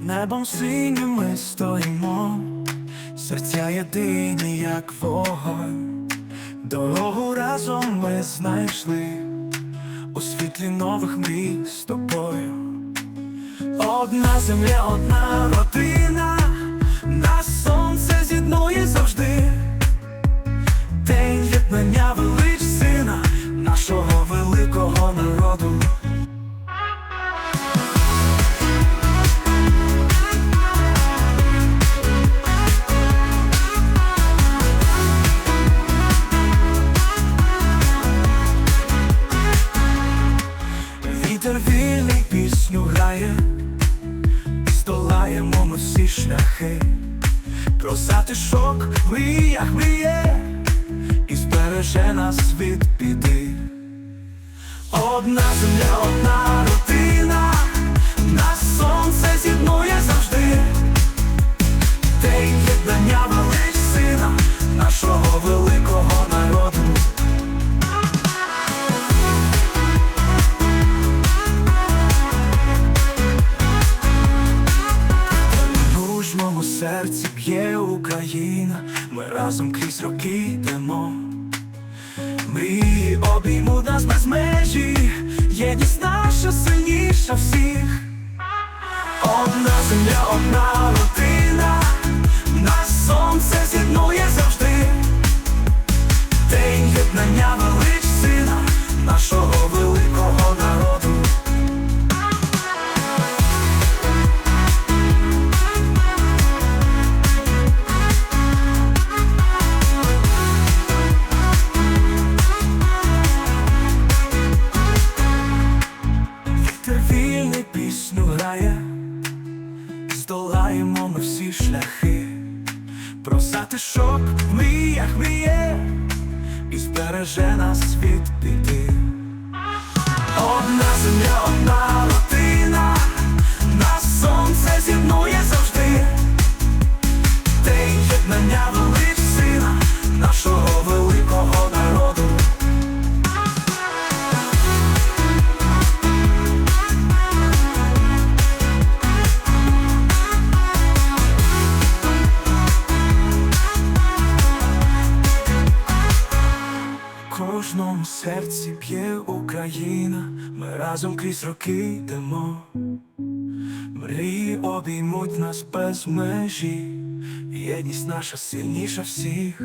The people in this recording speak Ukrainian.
небом синім ми стоїмо, серця єдині, як вогонь, дорогу разом ми знайшли у світлі нових мрій з тобою. Одна земля, одна родина, нас сонце з'єднує завжди. День єднання велич сина, нашого великого народу. Вітер вільний пісню грає, здолаємо ми всі шляхи, про затишок в мріях мріє, і збереже нас від біди. Одна земля, одна б'є Україна, ми разом крізь роки йдемо. Мрії обіймуть нас без межі, єдність наша сильніша всіх. Одна земля, одна родина, про затишок в мріях мріє, і збереже нас від біди. Одна земля, одна кожному серці п'є Україна, ми разом крізь роки йдемо. Мрії обіймуть нас без межі, єдність наша сильніша всіх.